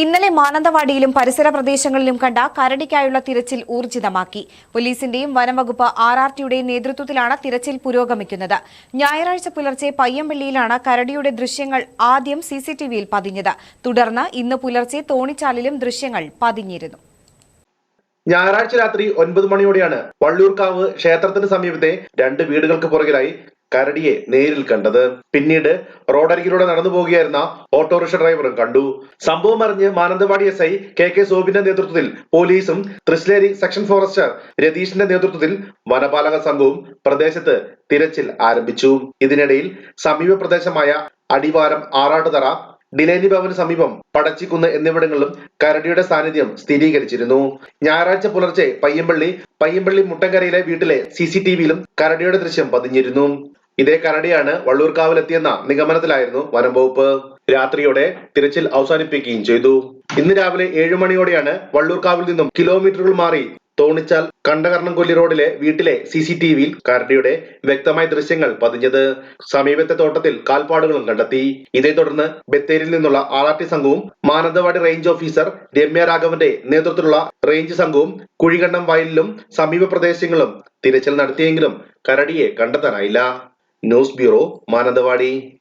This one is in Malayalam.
ഇന്നലെ മാനന്തവാടിയിലും പരിസര പ്രദേശങ്ങളിലും കണ്ട കരടിക്കായുള്ള തിരച്ചിൽ ഊർജിതമാക്കി. പോലീസിന്റെയും വനംവകുപ്പ് ആർ ആർ ടിയുടെയും നേതൃത്വത്തിലാണ് തിരച്ചിൽ പുരോഗമിക്കുന്നത്. ഞായറാഴ്ച പുലർച്ചെ പയ്യമ്പള്ളിയിലാണ് കരടിയുടെ ദൃശ്യങ്ങൾ ആദ്യം സിസിടിവിയിൽ പതിഞ്ഞത്. തുടർന്ന് ഇന്ന് പുലർച്ചെ തോണിച്ചാലിലും ദൃശ്യങ്ങൾ പതിഞ്ഞിരുന്നു. ഞായറാഴ്ച രാത്രി ഒൻപത് മണിയോടെയാണ് വള്ളൂർക്കാവ് ക്ഷേത്രത്തിന് സമീപത്തെ രണ്ട് വീടുകൾക്ക് പുറകിലായി കരടിയെ നേരിൽ കണ്ടത്. പിന്നീട് റോഡരികിലൂടെ നടന്നു പോകുകയായിരുന്ന ഓട്ടോറിക്ഷ ഡ്രൈവറും കണ്ടു. സംഭവം അറിഞ്ഞ് Mananthavady S I K K സോബിന്റെ നേതൃത്വത്തിൽ പോലീസും തൃശ്ശേരി സെക്ഷൻ ഫോറസ്റ്റർ രതീഷിന്റെ നേതൃത്വത്തിൽ വനപാലക സംഘവും പ്രദേശത്ത് തിരച്ചിൽ ആരംഭിച്ചു. ഇതിനിടയിൽ സമീപ പ്രദേശമായ അടിവാരം ആറാട്ടുതറ ഡിലേനി ഭവന് സമീപം പടച്ചിക്കുന്ന് എന്നിവിടങ്ങളിലും കരടിയുടെ സാന്നിധ്യം സ്ഥിരീകരിച്ചിരുന്നു. ഞായറാഴ്ച പുലർച്ചെ പയ്യമ്പള്ളി പയ്യമ്പള്ളി മുട്ടങ്കരയിലെ വീട്ടിലെ സി സി കരടിയുടെ ദൃശ്യം പതിഞ്ഞിരുന്നു. ഇതേ കരടിയാണ് വള്ളൂർക്കാവിലെത്തിയെന്ന നിഗമനത്തിലായിരുന്നു വനം വകുപ്പ്. രാത്രിയോടെ തിരച്ചിൽ അവസാനിപ്പിക്കുകയും ചെയ്തു. ഇന്ന് രാവിലെ ഏഴു മണിയോടെയാണ് വള്ളൂർക്കാവിൽ നിന്നും കിലോമീറ്ററുകൾ മാറി തോണിച്ചാൽ കണ്ടകർണംകൊല്ലി റോഡിലെ വീട്ടിലെ സി സി ടി വിയിൽ കരടിയുടെ വ്യക്തമായ ദൃശ്യങ്ങൾ പതിഞ്ഞത്. സമീപത്തെ തോട്ടത്തിൽ കാൽപ്പാടുകളും കണ്ടെത്തി. ഇതേ തുടർന്ന് ബത്തേരിയിൽ നിന്നുള്ള ആർ ആർ ടി സംഘവും മാനന്തവാടി റേഞ്ച് ഓഫീസർ രമ്യ രാഘവന്റെ നേതൃത്വത്തിലുള്ള റേഞ്ച് സംഘവും കുഴികണ്ഠം വയലിലും സമീപ പ്രദേശങ്ങളിലും തിരച്ചിൽ നടത്തിയെങ്കിലും കരടിയെ കണ്ടെത്താനായില്ല. News bureau Mananthavady.